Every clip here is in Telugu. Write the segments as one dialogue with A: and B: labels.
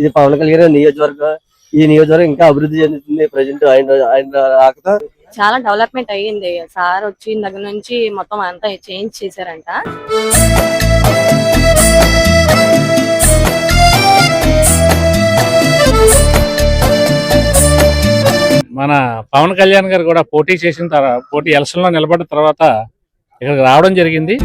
A: ఇది పవన్ కళ్యాణ్ నియోజకవర్గం. ఈ నియోజకవర్గం ఇంకా అభివృద్ధి చెందుతుంది. ప్రజెంట్ ఆయన ఆయన రాకతో
B: చాలా డెవలప్మెంట్ అయ్యింది. సార్ వచ్చిన దగ్గర నుంచి మొత్తం అంతా చేంజ్ చేశారంట.
C: మన పవన్ కళ్యాణ్ గారు కూడా పోటీ చేసిన తర్వాత పోటీ ఎలక్షన్లో నిలబడిన తర్వాత ఇక్కడికి రావడం జరిగింది.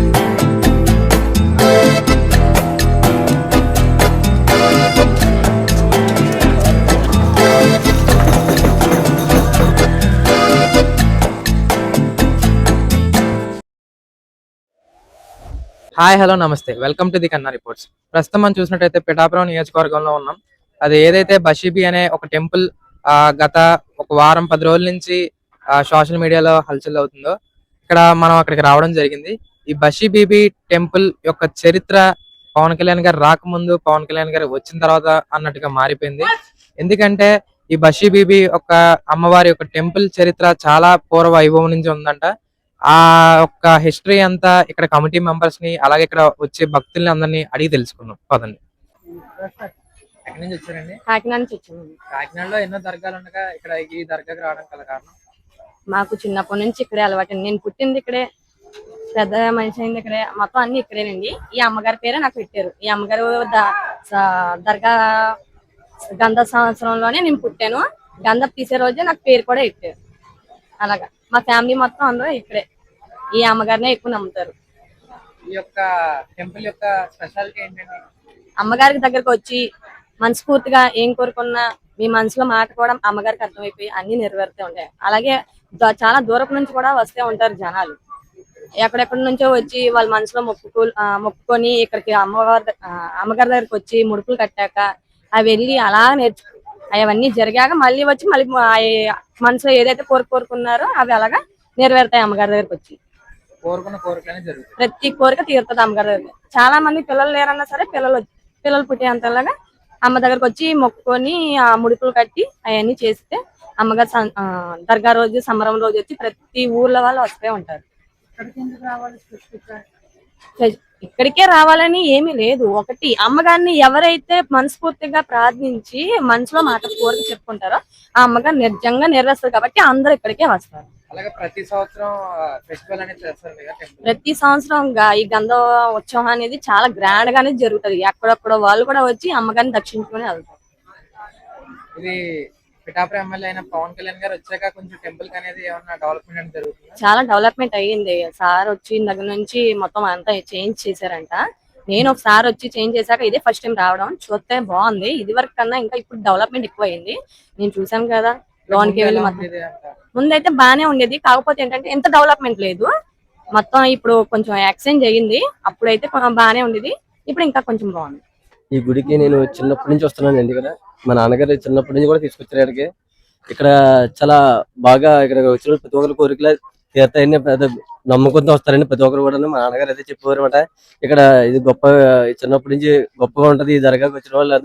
D: హాయ్ హలో నమస్తే. Welcome to the Kanna reports. ప్రస్తుతం మనం చూసినట్టయితే పిఠాపురం నియోజకవర్గంలో ఉన్నాం. అది ఏదైతే బషీబి అనే ఒక టెంపుల్ ఆ, గత ఒక వారం పది రోజుల నుంచి సోషల్ మీడియాలో హల్చల్ అవుతుందో ఇక్కడ మనం అక్కడికి రావడం జరిగింది. ఈ బషీబీబీ టెంపుల్ యొక్క చరిత్ర పవన్ కళ్యాణ్ గారు రాకముందు పవన్ కళ్యాణ్ గారు వచ్చిన తర్వాత అన్నట్టుగా మారిపోయింది. ఎందుకంటే ఈ బషీబీబీ ఒక అమ్మవారి యొక్క టెంపుల్ చరిత్ర చాలా పూర్వ వైభవం నుంచి ఉందంట. ఆ యొక్క హిస్టరీ అంతా ఇక్కడ కమిటీ మెంబర్స్ని అలాగే ఇక్కడ వచ్చే భక్తుల్ని అందరినీ అడిగి తెలుసుకున్నాం పదండి. ఎక్కడి నుంచి వచ్చారండి?
B: కాకినాడ నుంచి వచ్చాము
D: కాకినాడలో ఎన్నో దర్గాలు ఉండగా ఇక్కడ ఈ దర్గాకి రావడం గల కారణం?
B: మాకు చిన్నప్పటి నుంచి ఇక్కడే అలవాటు నేను పుట్టింది ఇక్కడే పెద్ద మనిషి అయింది ఇక్కడే. మొత్తం అన్ని ఇక్కడేనండి. ఈ అమ్మగారి పేరే నాకు పెట్టారు. ఈ అమ్మగారు దర్గా గంధ సంవత్సరంలోనే నేను పుట్టాను. గంధ తీసే రోజే నాకు పేరు కూడా పెట్టారు. అలాగా. మా ఫ్యామిలీ మొత్తం అందరూ ఇక్కడే. ఈ అమ్మగారినే ఎక్కువ నమ్ముతారు.
D: ఈ యొక్క టెంపుల్ యొక్క స్పెషాలిటీ ఏంటండి?
B: అమ్మగారికి దగ్గరకు వచ్చి మనస్ఫూర్తిగా ఏం కోరుకున్నా మీ మనసులో మాట కూడా అమ్మగారికి అర్థమైపోయి అన్ని నెరవేరుతూ ఉంటాయి. అలాగే చాలా దూరపు నుంచి కూడా వస్తూ ఉంటారు జనాలు. ఎక్కడెక్కడి నుంచో వచ్చి వాళ్ళ మనసులో మొక్కుకో మొక్కుకొని ఇక్కడికి అమ్మవారి అమ్మగారి దగ్గరికి వచ్చి ముడుపులు కట్టాక అవి వెళ్ళి అలా నేర్చు అవన్నీ జరిగాక మళ్ళీ వచ్చి మళ్ళీ మనసులో ఏదైతే కోరిక కోరుకున్నారో అవి అలాగా నెరవేరుతాయి అమ్మగారి దగ్గరికి వచ్చి.
D: కోరుకున్న జరుగుతుంది
B: ప్రతి కోరిక తీరుతుంది అమ్మగారి. దగ్గర చాలా మంది పిల్లలు లేరన్నా సరే పిల్లలు పిల్లలు పుట్టేంతలాగా అమ్మ దగ్గరకు వచ్చి మొక్కుకొని ఆ ముడుపులు కట్టి అవన్నీ చేస్తే అమ్మగారు దర్గా రోజు సంబరం రోజు వచ్చి ప్రతి ఊర్లో వాళ్ళు వస్తూ ఉంటారు. ఇక్కడికే రావాలని ఏమీ లేదు. ఒకటి అమ్మగారిని ఎవరైతే మనస్ఫూర్తిగా ప్రార్థించి మనసులో మాట కోరిక చెప్పుకుంటారో ఆ అమ్మగారు నిజంగా నెరవేరుస్తారు కాబట్టి అందరూ ఇక్కడికే వస్తారు.
D: అలాగే ప్రతి సంవత్సరం ఫెస్టివల్ అనేది చేస్తారు కదా టెంపుల్?
B: ప్రతి సంవత్సరం ఈ గంధ ఉత్సవం అనేది చాలా గ్రాండ్ గానే జరుగుతుంది. ఎక్కడెక్కడ వాళ్ళు కూడా వచ్చి అమ్మగారిని దర్శించుకొని వెళ్తారు.
D: ఇది పిఠాపురం ఎమ్మెల్యే అయిన పవన్ కళ్యాణ్ గారు వచ్చాక కొంచెం టెంపుల్ అనేది ఏమన్నా డెవలప్మెంట్ అనేది జరుగుతుంది?
B: చాలా డెవలప్మెంట్ అయ్యింది. సార్ వచ్చిన దగ్గర నుంచి మొత్తం అంతా చేంజ్ చేశారంట. నేను ఒకసారి వచ్చి చేంజ్ చేశాక ఇదే ఫస్ట్ టైం రావడం. చూస్తే బాగుంది. ఇది వరకు కన్నా ఇంకా ఇప్పుడు డెవలప్మెంట్ ఎక్కువ అయింది నేను చూసాను కదా. లోన్కి వెళ్ళి ముందైతే బానే ఉండేది. కాకపోతే ఏంటంటే ఎంత డెవలప్మెంట్ లేదు. మొత్తం ఇప్పుడు కొంచెం ఎక్స్చేంజ్ అయ్యింది అప్పుడైతే బాగానే బానే ఉండేది. ఇప్పుడు ఇంకా కొంచెం బాగుంది.
A: ఈ గుడికి నేను చిన్నప్పటి నుంచి వస్తున్నానండి ఇక్కడ. మా నాన్నగారు చిన్నప్పటి నుంచి కూడా తీసుకొచ్చారు ఇక్కడికి. ఇక్కడ చాలా బాగా ఇక్కడ వచ్చిన ప్రతి ఒక్కరి కోరికలు తీర్థాన్ని పెద్ద నమ్మకంతో వస్తారండి ప్రతి ఒక్కరు కూడా మా నాన్నగారు అయితే చెప్పేవారు అనమాట ఇక్కడ ఇది గొప్ప చిన్నప్పటి నుంచి గొప్పగా ఉంటది. ఈ దర్గాకి వచ్చిన వాళ్ళు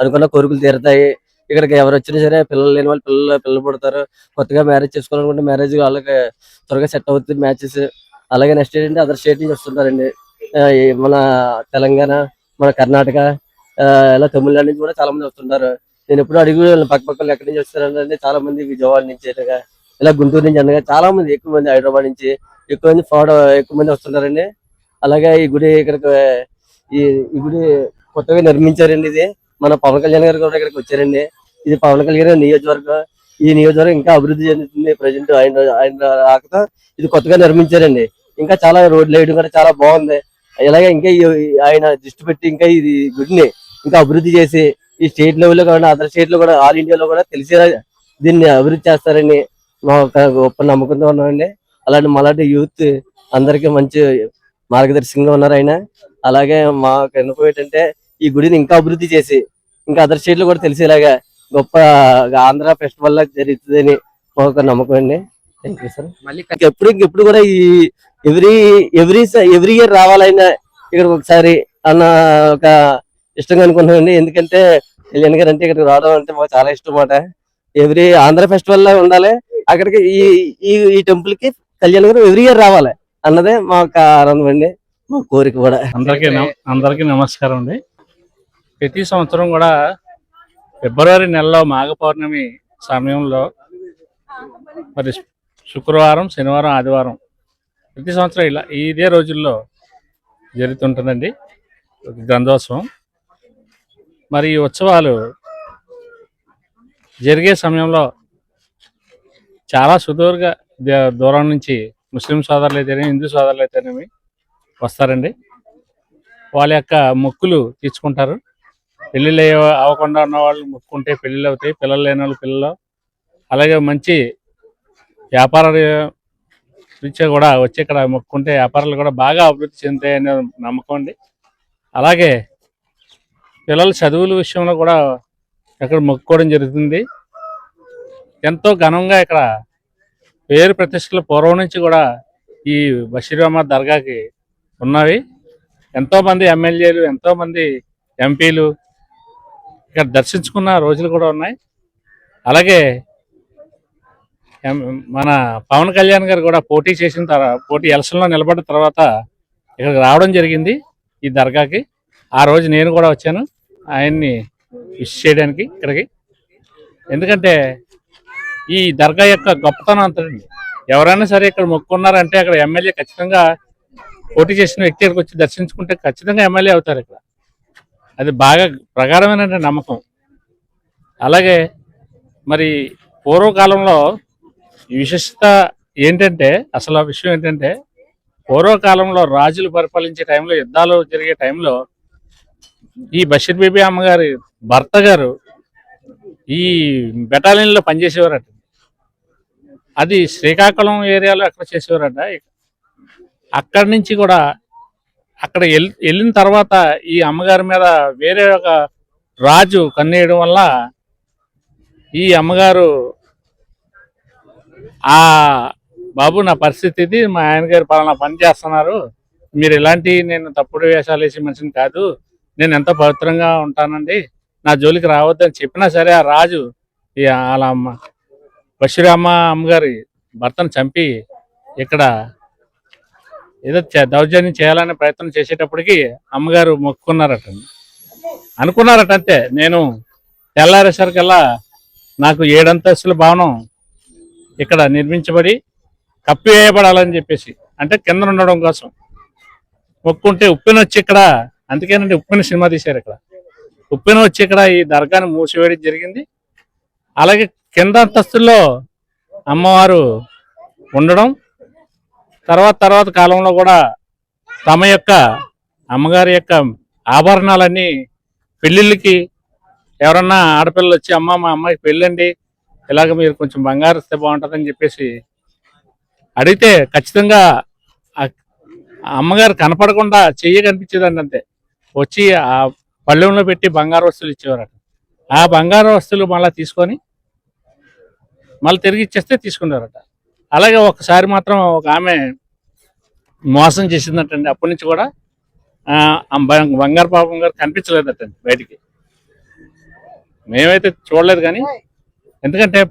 A: అనుకున్న కోరికలు తీరుతాయి. ఇక్కడికి ఎవరు వచ్చినా సరే పిల్లలు లేని వాళ్ళు పిల్లలు పిల్లలు పుడతారు. కొత్తగా మ్యారేజ్ చేసుకోవాలనుకుంటే మ్యారేజ్ వాళ్ళకి త్వరగా సెట్ అవుతుంది మ్యాచెస్ అలాగే నెక్స్ట్ ఏంటంటే అదర్ స్టేట్ నుంచి వస్తుంటారండి మన తెలంగాణ మన కర్ణాటక ఆ, ఇలా తమిళనాడు నుంచి కూడా చాలా మంది వస్తుంటారు. నేను ఎప్పుడు అడిగి పక్క పక్కన ఎక్కడి నుంచి వస్తారంటే చాలా మంది విజయవాడ నుంచి ఇలాగా ఇలా గుంటూరు నుంచి అనగా చాలా మంది ఎక్కువ మంది హైదరాబాద్ నుంచి ఎక్కువ మంది ఫాడ్ ఎక్కువ మంది వస్తున్నారండి. అలాగే ఈ గుడి ఇక్కడికి ఈ ఈ గుడి కొత్తగా నిర్మించారండి ఇది. మన పవన్ కళ్యాణ్ గారు కూడా ఇక్కడికి వచ్చారండి. ఇది పవన్ కళ్యాణ్ నియోజకవర్గం. ఈ నియోజకవర్గం ఇంకా అభివృద్ధి చెందుతుంది ప్రజెంట్ ఆయన ఆయన రాకతో. ఇది కొత్తగా నిర్మించారండి. ఇంకా చాలా రోడ్లు వేయడం కూడా చాలా బాగుంది. ఇలాగే ఇంకా ఈ- ఆయన దృష్టి పెట్టి ఇంకా ఇది గుడిని ఇంకా అభివృద్ధి చేసి ఈ స్టేట్ లెవెల్లో కూడా అదర్ స్టేట్లో కూడా ఆల్ ఇండియాలో కూడా తెలిసేలా దీన్ని అభివృద్ధి చేస్తారని మా ఒక గొప్ప నమ్మకంతో ఉన్నామండి. అలాంటి మలాంటి యూత్ అందరికీ మంచి మార్గదర్శకంగా ఉన్నారు ఆయన. అలాగే మా విన్నపం ఏంటంటే ఈ గుడిని ఇంకా అభివృద్ధి చేసి ఇంకా అదర్ స్టేట్లో కూడా తెలిసేలాగా గొప్ప ఆంధ్ర ఫెస్టివల్ లా జరుగుతుందని మా ఒక నమ్మకం అండి. థ్యాంక్ యూ సార్
D: మళ్ళీ
A: ఎప్పుడు ఎప్పుడు కూడా ఈ ఎవ్రీ ఎవ్రీ ఎవ్రీ ఇయర్ రావాలైనా ఇక్కడ ఒకసారి అన్న ఒక ఇష్టంగా అనుకుంటున్నానండి ఎందుకంటే కళ్యాణ్ గారు అంటే ఇక్కడికి రావడం అంటే మాకు చాలా ఇష్టం మాట ఎవ్రీ ఆంధ్ర ఫెస్టివల్లో ఉండాలి. అక్కడికి ఈ ఈ ఈ టెంపుల్కి కళ్యాణ్ గారు ఎవ్రీ ఇయర్ రావాలి అన్నదే మా యొక్క ఆనందం అండి. మా కోరిక కూడా.
C: అందరికీ అందరికీ నమస్కారం అండి. ప్రతి సంవత్సరం కూడా ఫిబ్రవరి నెలలో మాఘ పౌర్ణమి సమయంలో మరి శుక్రవారం శనివారం ఆదివారం ప్రతి సంవత్సరం ఇలా ఇదే రోజుల్లో జరుగుతుంటుందండి. గ్రంథోత్సవం. మరి ఈ ఉత్సవాలు జరిగే సమయంలో చాలా సుదూర్ఘ ద- దూరం నుంచి ముస్లిం సోదరులు అయితేనేమి హిందూ సోదరులు అయితేనేమి వస్తారండి. వాళ్ళ యొక్క మొక్కులు తీర్చుకుంటారు. పెళ్ళిళ్ళు అయ్యే- అవ్వకుండా ఉన్న వాళ్ళు మొక్కుంటే పెళ్ళిళ్ళు అవుతాయి పిల్లలు లేని వాళ్ళు పిల్లలు. అలాగే మంచి వ్యాపార రీత్యా కూడా వచ్చి ఇక్కడ మొక్కుంటే వ్యాపారాలు కూడా బాగా అభివృద్ధి చెందుతాయనే నమ్మకం అండి. అలాగే పిల్లల చదువుల విషయంలో కూడా ఇక్కడ మొక్కుకోవడం జరుగుతుంది. ఎంతో ఘనంగా ఇక్కడ పేరు ప్రతిష్టలు పూర్వం నుంచి కూడా ఈ బషీర్ దర్గాకి ఉన్నవి. ఎంతో మంది ఎమ్మెల్యేలు ఎంతో మంది ఎంపీలు ఇక్కడ దర్శించుకున్న రోజులు కూడా ఉన్నాయి. అలాగే మన పవన్ కళ్యాణ్ గారు కూడా పోటీ చేసిన తర్వాత పోటీ ఎలక్షన్లో నిలబడిన తర్వాత ఇక్కడికి రావడం జరిగింది ఈ దర్గాకి. ఆ రోజు నేను కూడా వచ్చాను ఆయన్ని విష్ చేయడానికి ఇక్కడికి. ఎందుకంటే ఈ దర్గా యొక్క గొప్పతనం అంతటండి ఎవరైనా సరే ఇక్కడ మొక్కున్నారంటే అక్కడ ఎమ్మెల్యే ఖచ్చితంగా పోటీ చేసిన వ్యక్తి ఇక్కడికి వచ్చి దర్శించుకుంటే ఖచ్చితంగా ఎమ్మెల్యే అవుతారు ఇక్కడ. అది బాగా ప్రగాఢమైన నమ్మకం. అలాగే మరి పూర్వకాలంలో విశిష్టత ఏంటంటే అసలు ఆ విషయం ఏంటంటే పూర్వకాలంలో రాజులు పరిపాలించే టైంలో యుద్ధాలు జరిగే టైంలో ఈ బషీర్ బీబీ అమ్మగారి భర్త గారు ఈ బెటాలియన్లో పనిచేసేవారట. అది శ్రీకాకుళం ఏరియాలో అక్కడ చేసేవారట. అక్కడి నుంచి కూడా అక్కడ వెళ్ళిన తర్వాత ఈ అమ్మగారి మీద వేరే ఒక రాజు కన్నేయడం వల్ల ఈ అమ్మగారు ఆ బాబు నా పరిస్థితి ఇది మా ఆయన గారు పలానా పని చేస్తున్నారు. మీరు ఇలాంటి నేను తప్పుడు వేషాలు వేసే మనిషిని కాదు. నేను ఎంత పవిత్రంగా ఉంటానండి. నా జోలికి రావద్దని చెప్పినా సరే ఆ రాజు ఈ వాళ్ళ అమ్మ బషీర్ అమ్మగారి భర్తను చంపి ఇక్కడ ఏదో దౌర్జన్యం చేయాలనే ప్రయత్నం చేసేటప్పటికి అమ్మగారు మొక్కుకున్నారట. అనుకున్నారట అంతే. నేను తెల్లారేసరికల్లా నాకు ఏడంతస్తుల భవనం ఇక్కడ నిర్మించబడి కప్పివేయబడాలని చెప్పేసి అంటే కింద ఉండడం కోసం మొక్కుంటే ఉప్పెన వచ్చి ఇక్కడ అందుకేనండి ఉప్పిన సినిమా తీశారు ఇక్కడ. ఉప్పెన వచ్చి ఇక్కడ ఈ దర్గాను మూసివేయడం జరిగింది. అలాగే కింద అంతస్తుల్లో అమ్మవారు ఉండడం తర్వాత తర్వాత కాలంలో కూడా తమ యొక్క అమ్మగారి యొక్క ఆభరణాలన్నీ పెళ్ళిళ్ళకి ఎవరన్నా ఆడపిల్లలు వచ్చి అమ్మ మా అమ్మాయికి పెళ్ళండి ఇలాగ మీరు కొంచెం బంగారు ఇస్తే బాగుంటుందని చెప్పేసి అడిగితే ఖచ్చితంగా ఆ అమ్మగారు కనపడకుండా చెయ్యి కనిపించేదండి అంతే. వచ్చి ఆ పళ్ళెంలో పెట్టి బంగారు వస్తువులు ఇచ్చేవారట. ఆ బంగారు వస్తువులు మళ్ళీ తీసుకొని మళ్ళీ తిరిగి ఇచ్చేస్తే తీసుకున్నారట. అలాగే ఒకసారి మాత్రం ఒక ఆమె మోసం చేసిందటండి. అప్పటి నుంచి కూడా బం- బంగారు పాపం గారు కనిపించలేదటండి బయటికి. మేమైతే చూడలేదు కానీ ఎందుకంటే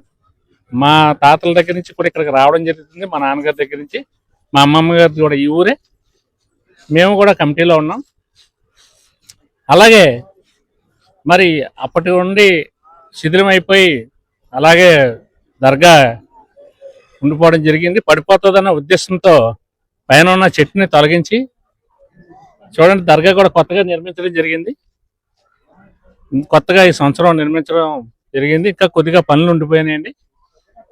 C: మా తాతల దగ్గర నుంచి కూడా ఇక్కడికి రావడం జరుగుతుంది. మా నాన్నగారి దగ్గర నుంచి మా అమ్మమ్మ గారి కూడా ఈ ఊరే. మేము కూడా కమిటీలో ఉన్నాం. అలాగే మరి అప్పటి నుండి శిథిలం అయిపోయి అలాగే దర్గా ఉండిపోవడం జరిగింది. పడిపోతుందన్న ఉద్దేశంతో పైన ఉన్న చెట్టుని తొలగించి చూడండి దర్గా కూడా కొత్తగా నిర్మించడం జరిగింది. కొత్తగా ఈ సంవత్సరం నిర్మించడం జరిగింది. ఇంకా కొద్దిగా పనులు ఉండిపోయినాయండి.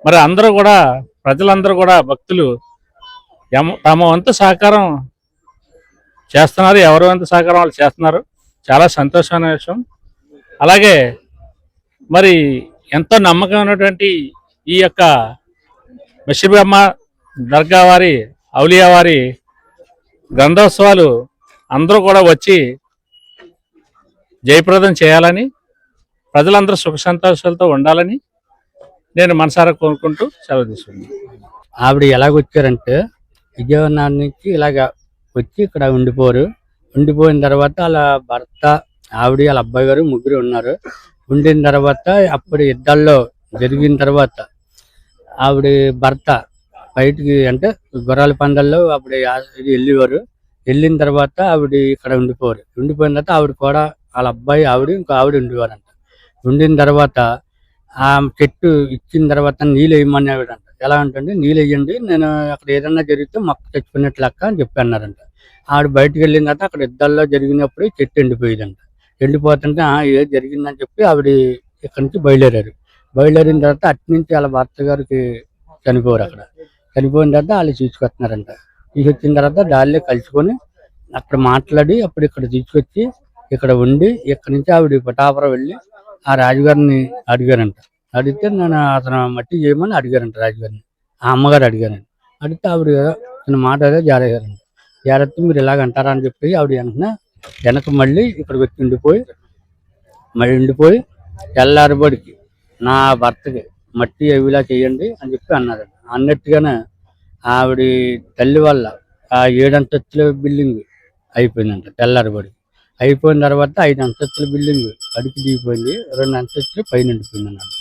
C: మరి అందరూ కూడా ప్రజలందరూ కూడా భక్తులు తమ వంతు సహకారం చేస్తున్నారు. ఎవరి వంతు సహకారం వాళ్ళు చేస్తున్నారు. చాలా సంతోషమైన విషయం. అలాగే మరి ఎంతో నమ్మకమైనటువంటి ఈ యొక్క బషీర్బమ్మ దర్గా వారి ఔలియా వారి గ్రంథోత్సవాలు అందరూ కూడా వచ్చి జయప్రదం చేయాలని ప్రజలందరూ సుఖ సంతోషాలతో ఉండాలని నేను మనసారా కోరుకుంటూ సెలవు తీసుకున్నాను
E: ఆవిడ ఎలాగొచ్చారంటే విజయవాడ నుంచి ఇలాగ వచ్చి ఇక్కడ ఉండిపోరు. ఉండిపోయిన తర్వాత వాళ్ళ భర్త ఆవిడ వాళ్ళ అబ్బాయి గారు ముగ్గురు ఉన్నారు. ఉండిన తర్వాత అప్పుడు యుద్ధాల్లో జరిగిన తర్వాత ఆవిడ భర్త బయటికి అంటే గుర్రాల పందాల్లో అప్పుడు ఇది వెళ్ళేవారు. వెళ్ళిన తర్వాత ఆవిడ ఇక్కడ ఉండిపోరు. ఉండిపోయిన తర్వాత ఆవిడ కూడా వాళ్ళ అబ్బాయి ఆవిడ ఇంకో ఆవిడ ఉండేవారంట ఉండిన తర్వాత ఆ చెట్టు ఇచ్చిన తర్వాత నీళ్ళు వేయమనేవాడంట ఎలా అంటే నీళ్ళు వేయండి నేను అక్కడ ఏదన్నా జరిగితే మొక్క తెచ్చుకున్నట్లు లెక్క అని చెప్పి అన్నారంట. ఆవిడ బయటకు వెళ్ళిన తర్వాత అక్కడ ఇద్దల్లో జరిగినప్పుడు చెట్టు ఎండిపోయిందంట. ఎండిపోతుంటే "ఆ, ఏది జరిగిందని చెప్పి ఆవిడ ఇక్కడి నుంచి బయలుదేరారు. బయలుదేరిన తర్వాత అట్నుంచి వాళ్ళ భర్త గారికి చనిపోయారు అక్కడ. చనిపోయిన తర్వాత వాళ్ళు తీసుకొస్తున్నారంట. తీసుకొచ్చిన తర్వాత దానిలో కలుసుకొని అక్కడ మాట్లాడి అప్పుడు ఇక్కడ తీసుకొచ్చి ఇక్కడ ఉండి ఇక్కడ నుంచి ఆవిడ పటాపురం వెళ్ళి ఆ రాజుగారిని అడిగారంట. అడిగితే నేను అతను మట్టి చేయమని అడిగారంట రాజుగారిని. ఆ అమ్మగారు అడిగారంట. అడిగితే ఆవిడ తన మాట ఏదో జారేగారంట జాగ్రత్త మీరు ఇలాగ అంటారా అని చెప్పి ఆవిడ వెంటనే వెనక మళ్ళీ ఇక్కడికి వచ్చి ఉండిపోయి మళ్ళీ ఉండిపోయి తెల్లారిబడికి నా భర్తకి మట్టి అవిలా చేయండి అని చెప్పి అన్నారు అన్నట్టుగానే ఆవిడ తల్లి వల్ల ఆ ఏడంతస్తుల బిల్డింగ్ అయిపోయిందంట తెల్లారబడి. అయిపోయిన తర్వాత ఐదు అంతస్తుల బిల్డింగ్ అడిగి దిగిపోయింది రెండు అంతస్తులు పైన ఉండిపోయింది అన్నాడు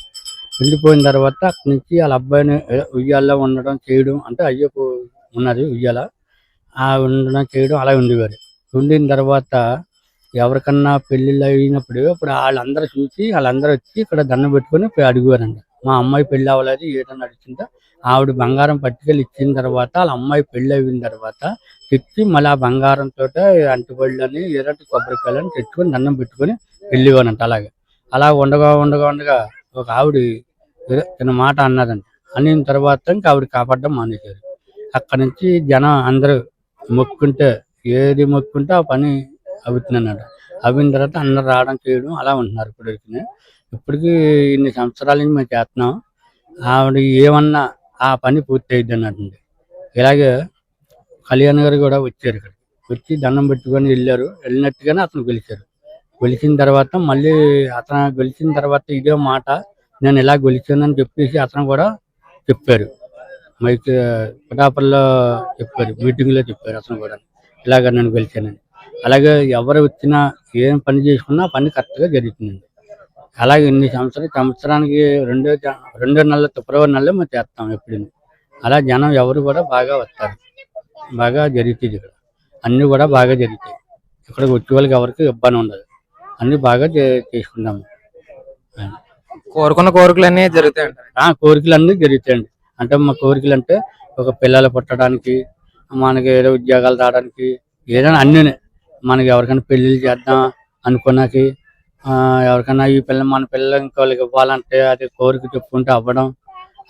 E: ఉండిపోయిన తర్వాత అక్కడి నుంచి వాళ్ళ అబ్బాయిని ఉయ్యాల్లో ఉండడం చేయడం అంటే అయ్యకు ఉన్నది ఉయ్యాల. ఆ ఉండడం చేయడం అలా ఉండేవారు. ఉండిన తర్వాత ఎవరికన్నా పెళ్ళిళ్ళు అయినప్పుడు ఇప్పుడు వాళ్ళందరూ చూసి వాళ్ళందరూ వచ్చి ఇక్కడ దండం పెట్టుకొని అడిగారండి మా అమ్మాయి పెళ్ళి అవ్వలేదు ఏటని అడిగింటే ఆవిడ బంగారం పట్టుకెళ్ళి ఇచ్చిన తర్వాత వాళ్ళ అమ్మాయి పెళ్ళి అయిన తర్వాత తెచ్చి మళ్ళీ ఆ బంగారంతో అంటుబళ్ళని ఎర్రటి కొబ్బరికాయలని తెచ్చుకొని దండం పెట్టుకొని వెళ్ళేవానంట అలాగే. అలా ఉండగా ఉండగా ఉండగా ఒక ఆవిడ తన మాట అన్నదంట. అనిన తర్వాత ఇంకా ఆవిడ కాపాడడం మానేశారు. అక్కడి నుంచి జనం అందరూ మొక్కుంటే ఏది మొక్కుంటే ఆ పని అవుతుందన్నమాట అవిన తర్వాత అందరు రావడం చేయడం అలా ఉంటున్నారు ఇప్పటికి ఇప్పటికీ ఇన్ని సంవత్సరాల నుంచి మేము చేస్తున్నాం. ఆవిడ ఏమన్నా ఆ పని పూర్తి అయింది అన్నట్టు ఇలాగే కళ్యాణ్ గారు కూడా వచ్చారు ఇక్కడ వచ్చి దండం పెట్టుకొని వెళ్ళారు. వెళ్ళినట్టుగానే అతను గెలిచారు. గెలిచిన తర్వాత మళ్ళీ అతను గెలిచిన తర్వాత ఇదే మాట నేను ఇలా గెలిచానని చెప్పేసి అతను కూడా చెప్పారు. మైక్ పిఠాపురంలో చెప్పారు. మీటింగ్లో చెప్పారు అతను కూడా. ఇలాగ నేను గెలిచానని. అలాగే ఎవరు వచ్చినా ఏం పని చేసుకున్నా పని కరెక్ట్గా జరుగుతుందండి. అలాగే ఇన్ని సంవత్సరాలు సంవత్సరానికి రెండో రెండో నెల ఫిబ్రవరి నెలలో మేము చేస్తాం ఎప్పుడు అలా జనం ఎవరు కూడా బాగా వస్తారు. బాగా జరుగుతుంది ఇక్కడ. అన్నీ కూడా బాగా జరుగుతాయి. ఇక్కడికి వచ్చే వాళ్ళకి ఎవరికి ఇబ్బంది ఉండదు. అన్నీ బాగా చేసుకుంటాము
D: కోరుకున్న కోరికలన్నీ జరుగుతాయి అంటారు.
E: ఆ కోరికలు అన్నీ జరుగుతాయండి. అంటే మా కోరికలు అంటే ఒక పిల్లలు పుట్టడానికి మనకి ఏదో ఉద్యోగాలు రావడానికి ఏదైనా అన్నీ మనకి ఎవరికైనా పెళ్ళిళ్ళు చేద్దాం అనుకున్నాకి ఆ, ఎవరికైనా ఈ పిల్ల మన పిల్లలు ఇంకోళ్ళకి ఇవ్వాలంటే అది కోరిక చెప్పుకుంటే అవ్వడం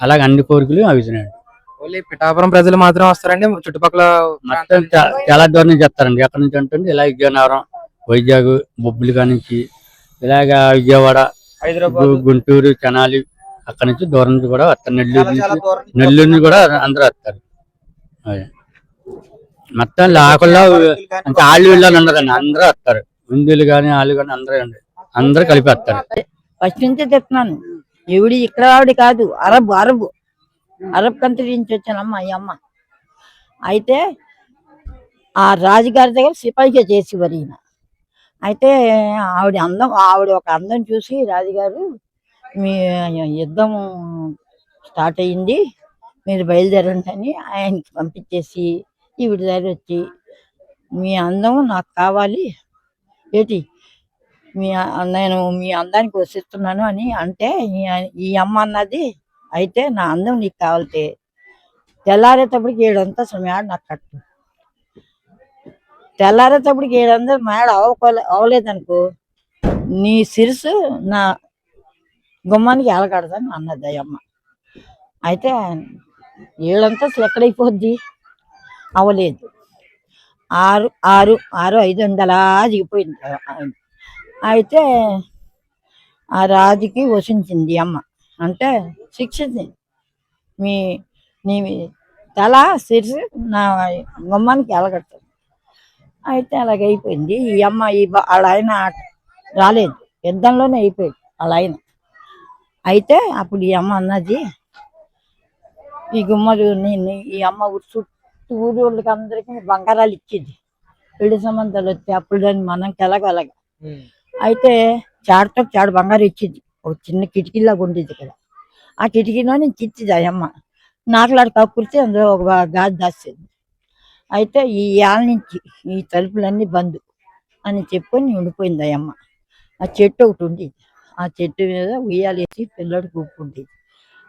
E: అలాగే అన్ని కోరికలు అవుతున్నాయండి
D: ఓన్లీ పిఠాపురం ప్రజలు మాత్రం వస్తారండి? చుట్టుపక్కల
E: మొత్తం చాలా దూరం నుంచి చెప్తారండి ఎక్కడి నుంచి అంటే ఇలా విజయనగరం వైజాగ్ బొబ్బిలిగా నుంచి ఇలాగ విజయవాడ గు- గుంటూరు తెనాలి అక్కడి నుంచి దూరం నుంచి కూడా వస్తారు. నెల్లూరు నుంచి నెల్లూరు నుంచి కూడా అందరూ వస్తారు. అదే. మొత్తం లోకల్లో అంటే ఆళ్ళు వీళ్ళని ఉండదండి అందరూ వస్తారు. హిందువులు కానీ వాళ్ళు కానీ అందరూ అందరూ కలిపి వస్తారు.
F: ఫస్ట్ నుంచే చెప్తున్నాను. ఎవడి ఇక్కడ ఆవిడ కాదు అరబ్ అరబ్. అరబ్ కంట్రీ నుంచి వచ్చానమ్మ ఈ అమ్మ. అయితే ఆ రాజుగారి దగ్గర సిపాయిగా చేసి వరిగిన అయితే ఆవిడ అందం ఆవిడ ఒక అందం చూసి రాజుగారు మీ యుద్ధం స్టార్ట్ అయ్యింది మీరు బయలుదేరండి అని ఆయనకి పంపించేసి ఈవిడ దగ్గర వచ్చి మీ అందం నాకు కావాలి. ఏంటి? మీ నేను మీ అందానికి వసిస్తున్నాను అని అంటే ఈ- అమ్మ అన్నది అయితే నా అందం నీకు కావాలితే తెల్లారేటప్పటికి ఏడంతా మేడ నాకు కట్టు. తెల్లారేటప్పటికి ఏడంతా మేడ అవ్వకోలే అవ్వలేదనుకో నీ సిరుసు నా గుమ్మానికి ఎలగడదని అన్నది ఆ అమ్మ. అయితే ఏడంతా అసలు ఎక్కడైపోద్ది? అవ్వలేదు ఆరు ఆరు ఆరు ఐదు వందలా దిగిపోయింది. అయితే ఆ రాజుకి వసించింది అమ్మ. అంటే శిక్షింది మీ నీ తల శిరసు నా గుమ్మానికి ఎలగడుతుంది అయితే అలాగ అయిపోయింది ఈ అమ్మ ఈ వాళ్ళ ఆయన రాలేదు. యుద్ధంలోనే అయిపోయింది వాళ్ళ ఆయన. అయితే అప్పుడు ఈ అమ్మ అన్నది ఈ గుమ్మలు నేను ఈ అమ్మ ఊరు చుట్టూ ఊరి వాళ్ళకి అందరికీ బంగారాలు ఇచ్చేది. పెళ్ళి సంబంధాలు వస్తే అప్పుడు దాన్ని మనం ఎలాగ అయితే చాడతో చాడు బంగారం ఇచ్చింది. ఒక చిన్న కిటికీలాగా ఉండేది ఇక్కడ ఆ కిటికీలో నుంచి ఇచ్చింది ఆ అమ్మ నాకులాడు కక్కుర్తి అందులో ఒక గాజు దాచేది. అయితే ఈ ఏళ్ళ నుంచి ఈ తలుపులన్నీ బంద్ అని చెప్పుకొని ఉండిపోయింది ఆ అమ్మ ఆ చెట్టు ఒకటి ఉండేది. ఆ చెట్టు మీద ఉయ్యాలేసి పిల్లడు కూపుకుంటేది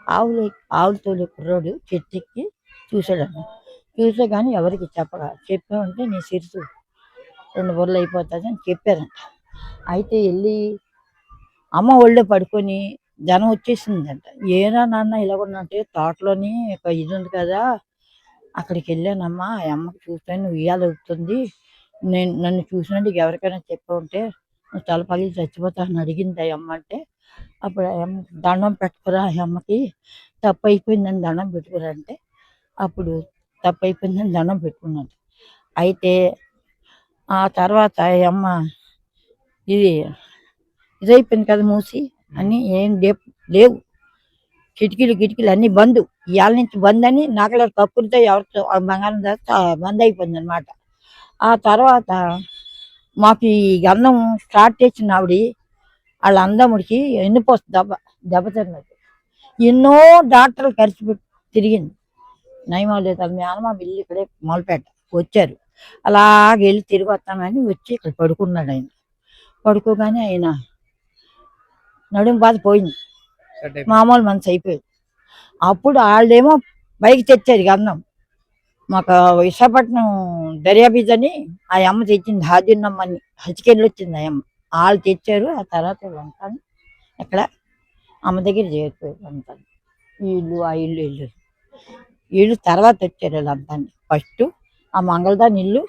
F: ఆవులు ఆవులు తోలే కుర్రాడు చెట్టు ఎక్కి చూశాడంట చూసే కానీ ఎవరికి చెప్పగా చెప్పామంటే నీ సిరుసు రెండు బుర్రలు అయిపోతుంది అని చెప్పారంట. అయితే వెళ్ళి అమ్మ ఒళ్ళో పడుకొని జనం వచ్చేసిందంట. ఏనా నాన్న ఇలా ఉన్నట్టే తోటలోని ఒక ఇది ఉంది కదా అక్కడికి వెళ్ళానమ్మా ఆ అమ్మకి చూస్తే నువ్వు ఉయ్యాల అవుతుంది నేను నన్ను చూసినట్టు ఎవరికైనా చెప్పకుంటే నువ్వు తల పగిలి చచ్చిపోతానని అడిగింది ఆ అమ్మ అంటే అప్పుడు ఆ అమ్మ దండం పెట్టుకురా ఆ అమ్మకి తప్పు అయిపోయిందని దండం పెట్టుకురా అంటే అప్పుడు తప్పు అయిపోయిందని దండం పెట్టుకున్నాను అయితే ఆ తర్వాత అమ్మ ఇది ఇదైపోయింది కదా మూసి అని ఏం లేవు లేవు. కిటికీలు కిటికీలు అన్ని బంద్. ఇవాళ నుంచి బంద్ అని నాకలా కక్కులతో ఎవరితో ఆ బంగారం దాకా బంద్ అయిపోయింది అనమాట ఆ తర్వాత మాకు ఈ గంధం స్టార్ట్ చేసిన ఆవిడ వాళ్ళ అందముడికి ఎన్నిపోస్తుంది దెబ్బ దెబ్బ తిన్నది. ఎన్నో డాక్టర్లు ఖర్చు పెట్టి తిరిగింది. నయమా లేదు వాళ్ళ మేనమా వెళ్ళి ఇక్కడే మొదలుపెట్ట వచ్చారు. అలాగే వెళ్ళి తిరిగి వస్తానని వచ్చి ఇక్కడ పడుకున్నాడు ఆయన. పడుకోగానే ఆయన నడుము బాధ పోయింది. మామూలు మనసు అయిపోయింది. అప్పుడు వాళ్ళేమో బైక్ తెచ్చారు గంధం మాకు విశాఖపట్నం దర్యాబీజ్ అని ఆ అమ్మ తెచ్చింది హాజీనమ్మని హచ్చికెళ్ళి వచ్చింది ఆ అమ్మ. వాళ్ళు తెచ్చారు ఆ తర్వాత వంటాను ఎక్కడ? అమ్మ దగ్గర చేరిపోయారు వంటాను వీళ్ళు ఆ ఇల్లు ఇల్లు వీళ్ళు తర్వాత వచ్చారు వీళ్ళంతా ఫస్ట్ ఆ మంగళదాని ఇల్లు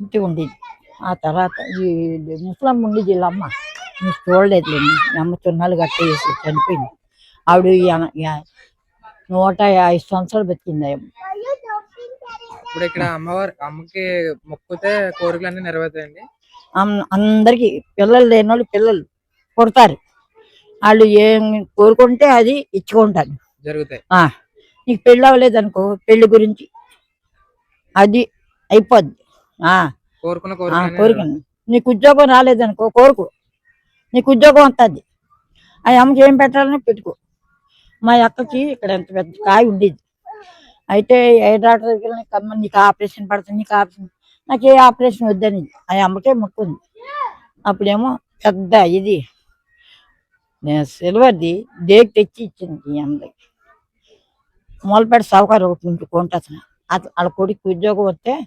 F: ఇంటి ఉండేది. ఆ తర్వాత ఈ ముసలమ్మ ఉండేది వీళ్ళమ్మ మీరు చూడలేదు మీ అమ్మ చున్నాలు కట్టేసి చనిపోయింది. ఆవిడ నూట ఐదు సంవత్సరాలు బతికింది అమ్మ.
D: ఇప్పుడు ఇక్కడ అమ్మవారు అమ్మకి మొక్కుతే కోరికలన్నీ నెరవేరుతాయండి?
F: అందరికి పిల్లలు లేని వాళ్ళు పిల్లలు పుడతారు. వాళ్ళు ఏం కోరుకుంటే అది ఇచ్చుకుంటారు.
D: జరుగుతాయి.
F: నీకు పెళ్ళి అవ్వలేదు అనుకో పెళ్ళి గురించి. అది అయిపోద్ది.
D: కోరుకున్న కోరిక
F: కోరిక నీకు ఉద్యోగం రాలేదనుకో కోరుకో. నీకు ఉద్యోగం వస్తుంది ఆ అమ్మకి ఏం పెట్టాలని పెట్టుకో. మా అక్కకి ఇక్కడ ఎంత పెద్ద కాయ ఉండేది. అయితే ఏ డాక్టర్ దగ్గర కమ్మ నీకు ఆపరేషన్ పడుతుంది నీకు ఆపరేషన్. నాకు ఏ ఆపరేషన్ వద్దని ఆ అమ్మకే మొక్కుంది అప్పుడేమో పెద్ద ఇది. సిల్వర్ది డేక్ తెచ్చి ఇచ్చింది ఈ అమ్మకి. మొలపేట సౌకర్యం ఒకటి ఉంచుకుంటా అతను. వాళ్ళ కొడుకు ఉద్యోగం వస్తే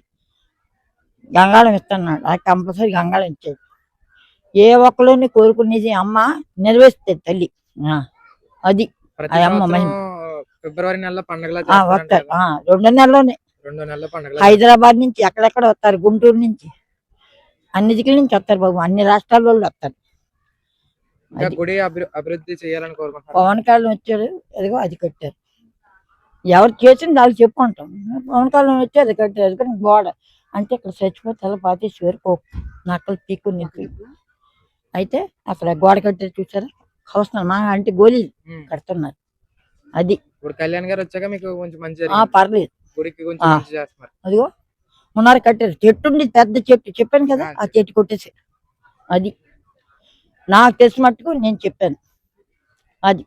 F: గంగాళం ఇస్తున్నాడు. అది కంపల్సరీ గంగాళం ఇచ్చేది. ఏ ఒక్కలోని కోరుకునేది అమ్మ నెరవేరుస్తుంది తల్లి. ఆ, అది. అమ్మ మహిమ.
D: ఫిబ్రవరి
F: వస్తారు
D: కదా.
F: ఆ, రెండో నెలలోనే.
D: రెండో నెలల పండుగ
F: హైదరాబాద్ నుంచి ఎక్కడెక్కడ వస్తారు? గుంటూరు నుంచి. అన్ని దిక్కుల నుంచి వస్తారు బాబు. అన్ని రాష్ట్రాల వాళ్ళు వస్తారు.
D: గుడి అభి- అభివృద్ధి చేయాలని కోరుకుంటున్నారు.
F: పవన్ కళ్యాణ్ వచ్చాడు. అదిగో అది కట్టారు. ఎవరు చేసింది వాళ్ళు చెప్పుకుంటాం. పవన్ కళ్యాణ్ వచ్చి అది కట్టారు అది కానీ గోడ. అంటే ఇక్కడ చచ్చిపోతే అలా పాతేసి వరకు నక్కలు పీక్కుని అయితే అక్కడ గోడ కట్టారు చూసారా? వస్తున్నారు మా అంటే
D: ఉమ్.
F: కడుతున్నారు. అది.
D: ఇప్పుడు కళ్యాణ్ గారు వచ్చాక మీకు కొంచెం మంచి.
F: పర్లేదు.
D: గుడికి కొంచెం
F: ఆ.
D: మంచి చేస్తున్నారు.
F: అదిగో మున్నారు కట్టారు చెట్టు ఉంది పెద్ద చెట్టు. చెప్పాను కదా ఆ చెట్టు కొట్టేసి. అది. నాకు తెలిసి మట్టుకు నేను చెప్పాను. అది.